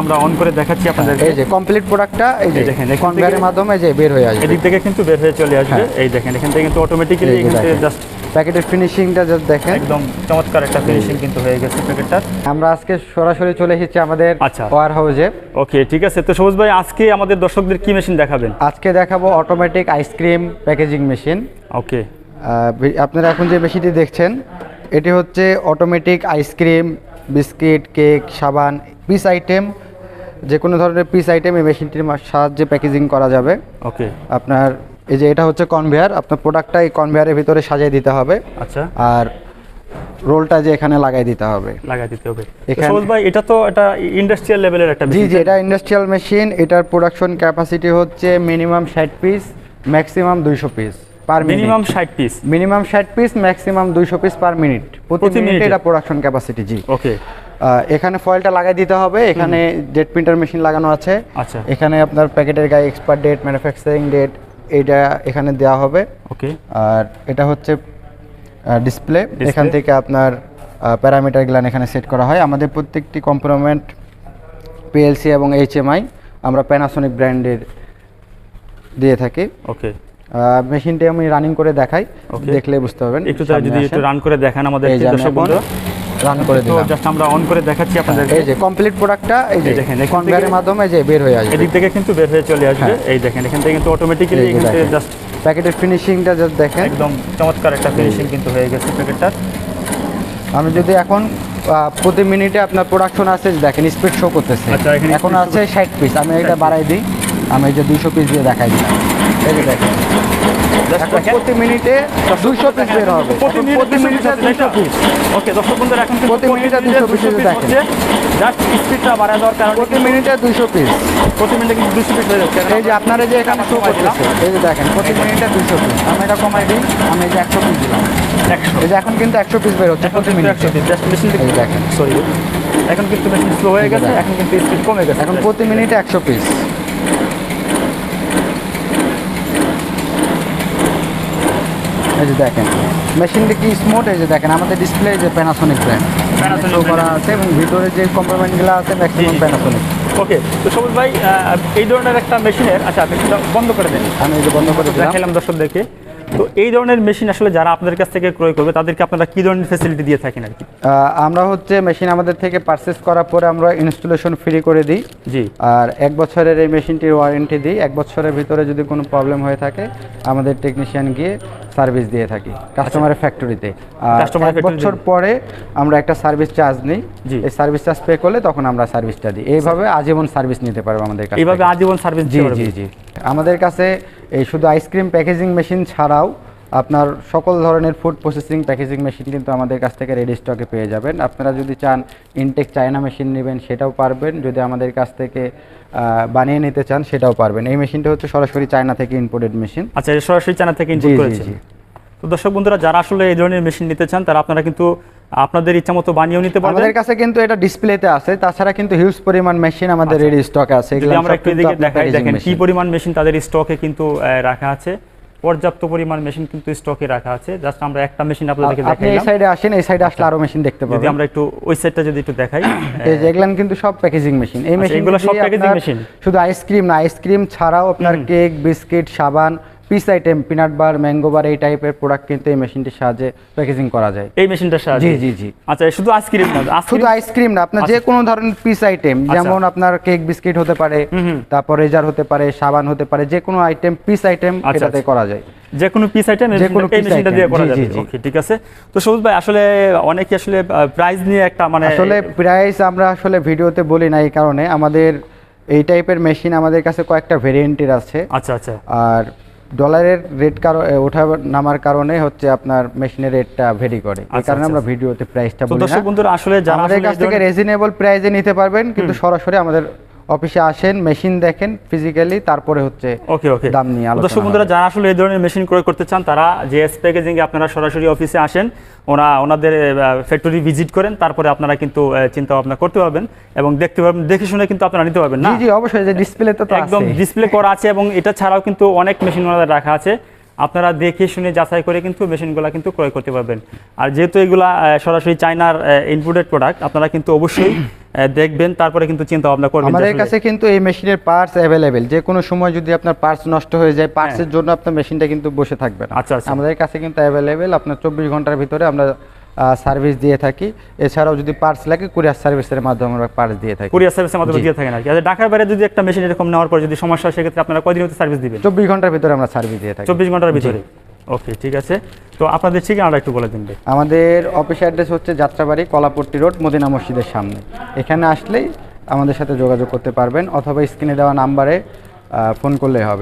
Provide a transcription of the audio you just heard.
আমরা অন করে দেখাচ্ছি আপনাদের এই যে কমপ্লিট প্রোডাক্টটা এই যে দেখেন, কনভেয়ারের মাধ্যমে যে বের হয়ে আসবে। এদিক থেকে কিন্তু বের হয়ে চলে আসবে। হ্যাঁ। এই দেখেন এখান থেকে কিন্তু অটোমেটিক্যালি এখান থেকে জাস্ট প্যাকেটের ফিনিশিংটা জাস্ট দেখেন। একদম চমৎকার একটা ফিনিশিং কিন্তু হয়ে গেছে প্যাকেটটার আমরা আজকে সরাসরি চলে এসেছি আমাদের আচ্ছা। ওয়ার হাউসে ওকে ঠিক আছে। তো সবুজ ভাই আজকে আমাদের দর্শকদের কি মেশিন দেখাবেন? আজকে দেখাবো automatic ice cream packaging machine okay. আপনারা এখন যে মেশিনটি দেখছেন এটি হচ্ছে automatic ice cream biscuit cake সাবান পিস আইটেম যে কোনো ধরনের পিস আইটেম এই মেশিনটির সাহায্যে প্যাকেজিং করা যাবে। ওকে। আপনার এই যে এটা হচ্ছে কনভেয়ার আপনার প্রোডাক্টটা এই কনভেয়ারের ভিতরে সাজিয়ে দিতে হবে। আচ্ছা। আর রোলটা যে এখানে লাগাই দিতে হবে। লাগাই দিতে হবে। এখানে- সবুজ ভাই এটা তো এটা ইন্ডাস্ট্রিয়াল লেভেলের একটা জি জি এটা ইন্ডাস্ট্রিয়াল মেশিন এটার প্রোডাকশন ক্যাপাসিটি হচ্ছে মিনিমাম ষাট পিস ম্যাক্সিমাম দুইশো পিস পার মিনিমাম মিনিমাম ষাট পিস মিনিমাম ষাট পিস ম্যাক্সিমাম দুইশো পিস পার মিনিট প্রতি মিনিটে? এটা প্রোডাকশন ক্যাপাসিটি জি। ওকে এখানে ফয়েলটা লাগাই দিতে হবে এখানে ডেট প্রিন্টার মেশিন লাগানো আছে। আচ্ছা। এখানে আপনার প্যাকেটের গায়ে এক্সপায়ার ডেট ম্যানুফ্যাকচারিং ডেট এইটা এখানে দেওয়া হবে। ওকে আর এটা হচ্ছে ডিসপ্লে। এখান থেকে আপনার প্যারামিটার গুলান এখানে সেট করা হয়। আমাদের প্রত্যেকটি কম্পোনেন্ট পিএলসি এবং এইচএমআই আমরা প্যানাসোনিক ব্র্যান্ডের দিয়ে থাকি। ওকে মেশিনটি আমি রানিং করে দেখাই. দেখলে বুঝতে পারবেন একটু যদি একটু রান করে দেখান আমাদের দর্শক বন্ধুরা রান করে দিলাম। জাস্ট আমরা অন করে দেখাচ্ছি আপনাদের এই যে কমপ্লিট প্রোডাক্টটা এই যে দেখেন, কনভেয়ারের মাধ্যমে যে বের হয়ে আসবে। এদিক থেকে কিন্তু বের হয়ে চলে আসবে। হ্যাঁ। এই দেখেন এখান থেকে কিন্তু অটোমেটিক্যালি এখান থেকে জাস্ট প্যাকেটের ফিনিশিংটা জাস্ট দেখেন। একদম চমৎকার একটা ফিনিশিং কিন্তু হয়ে গেছে প্যাকেটটার আমি যদি এখন প্রতি মিনিটে আপনার প্রোডাকশন আছে দেখেন স্পিড শো করতেছে। আচ্ছা, এখন আছে ষাট পিস আমি এটা বাড়াই দিই। আমি এই যে দুইশো পিস দিয়ে দেখাই দিলাম। এই যে দেখেন। প্রতি মিনিটে দুইশো পিস বের হবে। প্রতি মিনিটে দুইশো পিস ওকে দর্শক বন্ধুরা এখন প্রতি মিনিটে 200 piece দেখেন। জাস্ট স্পিডটা বাড়ায় দেওয়ার কারণে প্রতি মিনিটে দুইশো পিস প্রতি মিনিটে কিন্তু দুশো পিস হয়ে যাচ্ছে। এই যে আপনারা যে এখানে শো করতেছে এই যে দেখেন প্রতি মিনিটে দুইশো পিস আমি এটা কমাই দিই আমি এই যে একশো পিস দিলাম। একশো। এই যে এখন কিন্তু একশো পিস বের হচ্ছে প্রতি মিনিটে। পিস জাস্ট মেশিন দেখেন। সরি এখন কিন্তু মেশিন স্লো হয়ে গেছে এখন কিন্তু স্পিড কমে গেছে। এখন প্রতি মিনিটে একশো পিস এই যে দেখেন মেশিনটা কি স্মুথ এই যে দেখেন আমাদের ডিসপ্লে যে প্যানাসোনিক ব্র্যান্ড শো করা আছে এবং ভিতরে যে কম্পোনেন্টগুলো আছে ম্যাক্সিমাম। প্যানাসোনিক ওকে তো সবুজ ভাই এই ধরনের একটা মেশিনের আচ্ছা মেশিনটা বন্ধ করে দেন। আমি এই যে বন্ধ করে দিলাম। দেখালাম দেখে তো এই ধরনের মেশিন আসলে যারা আপনাদের কাছ থেকে ক্রয় করবে তাদেরকে আপনারা কি ধরনের ফ্যাসিলিটি দিয়ে থাকেন আর কি? আমরা হচ্ছে মেশিন আমাদের থেকে পারচেস করার পরে আমরা ইনস্টলেশন ফ্রি করে দিই। জি। আর এক বছরের এই মেশিনটির ওয়ারেন্টি দিই। এক বছরের ভিতরে যদি কোনো প্রবলেম হয়ে থাকে আমাদের টেকনিশিয়ান গিয়ে সার্ভিস দিয়ে থাকি কাস্টমারের ফ্যাক্টরিতে আর এক বছর পরে আমরা একটা সার্ভিস চার্জ নিই। এই সার্ভিস চার্জ পে করলে তখন আমরা সার্ভিসটা দিই। এইভাবে আজীবন সার্ভিস নিতে পারব আমাদের কাছে এইভাবে আজীবন সার্ভিস জি জি জি। আমাদের কাছে এই শুধু আইসক্রিম প্যাকেজিং মেশিন ছাড়াও আপনার সকল ধরনের ফুড প্রসেসিং প্যাকেজিং মেশিন কিন্তু আমাদের কাছ থেকে রেডি স্টকে পেয়ে যাবেন। আপনারা যদি চান ইনটেক চায়না মেশিন নেবেন সেটাও পারবেন। যদি আমাদের কাছ থেকে বানিয়ে নিতে চান সেটাও পারবেন। এই মেশিনটা হচ্ছে সরাসরি চায়না থেকে ইম্পোর্টেড মেশিন আচ্ছা সরাসরি চায়না থেকে করেছে তো দর্শক বন্ধুরা যারা আসলে এই ধরনের মেশিন নিতে চান তারা আপনারা কিন্তু আপনাদের ইচ্ছা মতো বানিয়েও নিতে পারবেন। আমাদের কাছে কিন্তু এটা ডিসপ্লেতে আছে। তাছাড়া কিন্তু হিউজ পরিমাণ মেশিন আমাদের রেডি স্টকে আছে। এগুলো আমরা একটু দেখেন কি পরিমাণ মেশিন তাদের স্টকে কিন্তু রাখা আছে। পর্যাপ্ত পরিমাণ মেশিন কিন্তু স্টকে রাখা আছে। জাস্ট আমরা একটা মেশিন আপনাদেরকে আপনি এই সাইডে আসেন এই সাইডে আসলে আরও মেশিন দেখতে পাবেন। যদি আমরা একটু ওই সাইডটা যদি একটু দেখাই এই যে এগুলা কিন্তু সব প্যাকেজিং মেশিন এই মেশিনগুলো মেশিন এগুলো সব প্যাকেজিং মেশিন শুধু আইসক্রিম না আইসক্রিম ছাড়াও আপনার কেক বিস্কিট সাবান piece item peanut bar mango bar এই টাইপের প্রোডাক্ট কিন্তু এই মেশিনটির সাহায্যে প্যাকেজিং করা যায়। এই মেশিনটার সাহায্যে? জি, জি, জি। আচ্ছা শুধু আইসক্রিম না? শুধু আইসক্রিম না আপনার যে আচ্ছা। কোনো ধরনের পিস আইটেম যেমন আপনার কেক বিস্কিট হতে পারে তারপর রেজার হতে পারে সাবান হতে পারে যে কোনো আইটেম পিস আইটেম আচ্ছা, এটাতে আচ্ছা। করা যায়। যে কোনো পিস আইটেম যে কোনো এই piece মেশিনটা দিয়ে করা যাবে। জি। ওকে ঠিক আছে। তো সবুজ ভাই আসলে অনেকে আসলে প্রাইস নিয়ে একটা মানে আসলে প্রাইস আমরা আসলে ভিডিওতে বলি না এই কারণে। আমাদের এই টাইপের মেশিন আমাদের কাছে কয়েকটা ভেরিয়েন্টের আছে। আচ্ছা আচ্ছা। আর ডলারের রেট কারণ ওঠা নামার কারণে হচ্ছে আপনার মেশিনের রেটটা ভেরি করে। এই আচ্ছা, কারণে আচ্ছা, আমরা ভিডিওতে প্রাইসটা বলি দর্শক না বন্ধুরা আসলে যারা আমাদের কাছ থেকে রিজনেবল প্রাইসে নিতে পারবেন কিন্তু সরাসরি আমাদের অফিসে আসেন মেশিন দেখেন ফিজিক্যালি তারপরে হচ্ছে ওকে ওকে। দাম নিয়ে দর্শক বন্ধুরা যারা আসলে এই ধরনের মেশিন ক্রয় করতে চান তারা জেএস প্যাকেজিং এ আপনারা সরাসরি অফিসে আসেন ওরা ওনাদের ফ্যাক্টরি ভিজিট করেন তারপরে আপনারা কিন্তু চিন্তা ভাবনা করতে পারবেন এবং দেখতে পারবেন দেখে শুনে কিন্তু আপনারা নিতে পারবেন না? জি জি অবশ্যই যে ডিসপ্লেতে তো একদম ডিসপ্লে করা আছে এবং এটা ছাড়াও কিন্তু অনেক মেশিন ওনাদের রাখা আছে। আপনারা দেখে শুনে যাচাই করে কিন্তু মেশিনগুলো কিন্তু ক্রয় করতে পারবেন। আর যেহেতু এগুলা সরাসরি চায়নার ইনপুটেড প্রোডাক্ট আপনারা কিন্তু অবশ্যই দেখবেন তারপরে কিন্তু চিন্তা ভাবনা করবেন আমাদের কাছে কিন্তু এই মেশিনের পার্টস অ্যাভেলেবেল যে কোনো সময় যদি আপনার পার্টস নষ্ট হয়ে যায় পার্টসের জন্য আপনার মেশিনটা কিন্তু বসে থাকবে না। আচ্ছা, আচ্ছা। আমাদের কাছে কিন্তু অ্যাভেলেবেল আপনার চব্বিশ ঘণ্টার ভিতরে আমরা সার্ভিস দিয়ে থাকি। এছাড়াও যদি পার্টস লাগে কুরিয়ার সার্ভিসের মাধ্যমে আমরা পার্টস দিয়ে থাকি। কুরিয়ার সার্ভিসের মাধ্যমে। দিয়ে থাকেন আর কি। আচ্ছা, ঢাকার বাইরে যদি একটা মেশিন এরকম নেওয়ার পর যদি সমস্যা হয় সেক্ষেত্রে আপনারা কয়দিন মধ্যে সার্ভিস দিবেন? চব্বিশ ঘণ্টার ভিতরে আমরা সার্ভিস দিয়ে থাকি। চব্বিশ ঘণ্টার ভিতরে? ওকে ঠিক আছে। তো আপনাদের ঠিকানাটা একটু বলে দিন আমাদের অফিস অ্যাড্রেস হচ্ছে যাত্রাবাড়ি কলাপট্টি রোড মদিনা মসজিদের সামনে। এখানে আসলেই আমাদের সাথে যোগাযোগ করতে পারবেন অথবা স্ক্রিনে দেওয়া নাম্বারে ফোন করলেই হবে।